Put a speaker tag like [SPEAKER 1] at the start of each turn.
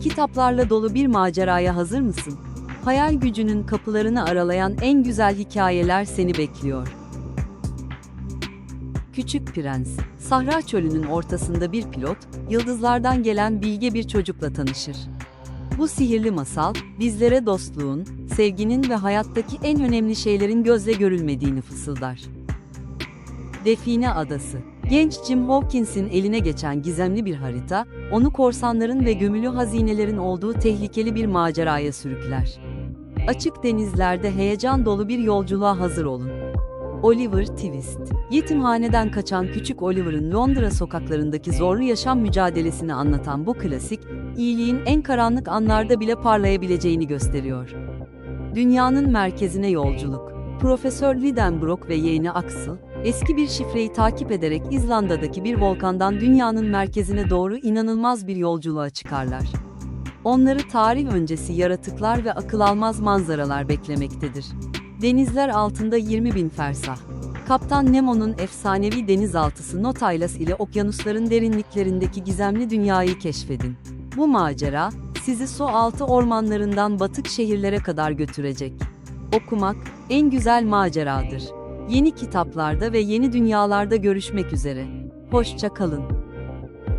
[SPEAKER 1] Kitaplarla dolu bir maceraya hazır mısın? Hayal gücünün kapılarını aralayan en güzel hikayeler seni bekliyor. Küçük Prens, Sahra Çölü'nün ortasında bir pilot, yıldızlardan gelen bilge bir çocukla tanışır. Bu sihirli masal, bizlere dostluğun, sevginin ve hayattaki en önemli şeylerin gözle görülmediğini fısıldar. Define Adası Genç Jim Hawkins'in eline geçen gizemli bir harita, onu korsanların ve gömülü hazinelerin olduğu tehlikeli bir maceraya sürükler. Açık denizlerde heyecan dolu bir yolculuğa hazır olun. Oliver Twist Yetimhaneden kaçan küçük Oliver'ın Londra sokaklarındaki zorlu yaşam mücadelesini anlatan bu klasik, iyiliğin en karanlık anlarda bile parlayabileceğini gösteriyor. Dünyanın merkezine yolculuk. Profesör Lidenbrock ve yeğeni Axel, eski bir şifreyi takip ederek İzlanda'daki bir volkandan dünyanın merkezine doğru inanılmaz bir yolculuğa çıkarlar. Onları tarih öncesi yaratıklar ve akıl almaz manzaralar beklemektedir. Denizler altında 20 bin fersah. Kaptan Nemo'nun efsanevi denizaltısı Nautilus ile okyanusların derinliklerindeki gizemli dünyayı keşfedin. Bu macera, sizi su altı ormanlarından batık şehirlere kadar götürecek. Okumak, en güzel maceradır. Yeni kitaplarda ve yeni dünyalarda görüşmek üzere. Hoşça kalın.